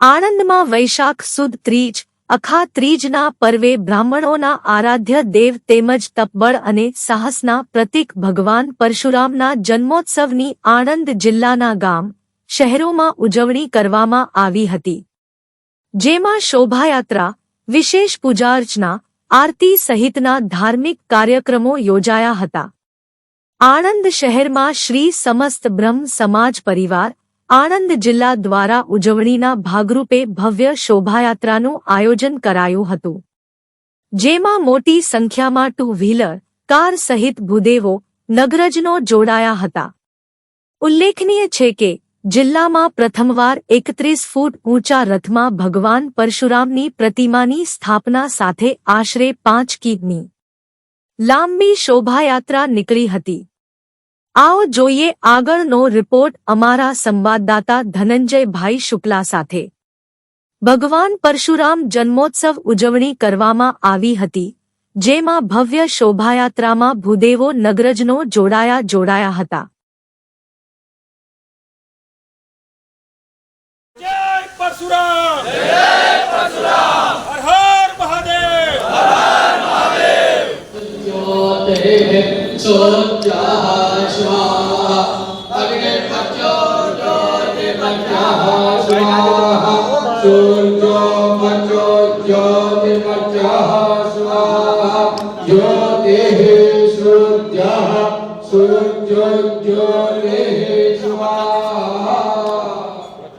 આણંદમાં વૈશાખ સુદ ત્રીજ, અખા ત્રીજના પર્વે બ્રાહ્મણોના આરાધ્ય દેવ તેમજ તપબળ અને સાહસના પ્રતીક ભગવાન પરશુરામના જન્મોત્સવની આણંદ જિલ્લાના ગામ, શહેરોમાં ઉજવણી કરવામાં આવી હતી. જેમાં શોભાયાત્રા, વિશેષ પૂજાર્ચના, આરતી સહિતના ધાર્મિક કાર્યક્રમો યોજાયા હતા. આણંદ શહેરમાં શ્રી સમસ્ત બ્રહ્મ સમાજ પરિવાર આણંદ જિલ્લા દ્વારા ઉજવણીના ભાગરૂપે ભવ્ય શોભાયાત્રાનું આયોજન કરાયું હતું. જેમાં મોટી સંખ્યામાં ટુ વ્હીલર કાર સહિત ભૂદેવો, નગરજનો જોડાયા હતા. ઉલ્લેખનીય છે કે, જિલ્લામાં પ્રથમવાર એકત્રીસ ફૂટ ઊંચા રથમાં ભગવાન પરશુરામની પ્રતિમાની સ્થાપના સાથે આશરે પાંચ કિડની લાંબી શોભાયાત્રા નીકળી હતી. આવો જોઈએ આગળનો રિપોર્ટ અમારા સંવાદદાતા ધનંજયભાઈ શુક્લા સાથે. ભગવાન પરશુરામ જન્મોત્સવ ઉજવણી કરવામાં આવી હતી જેમાં ભવ્ય શોભાયાત્રામાં ભૂદેવો નગરજનો જોડાયા જોડાયા હતા. જય ज्योतिः सूर्यः सूर्यो ज्योतिः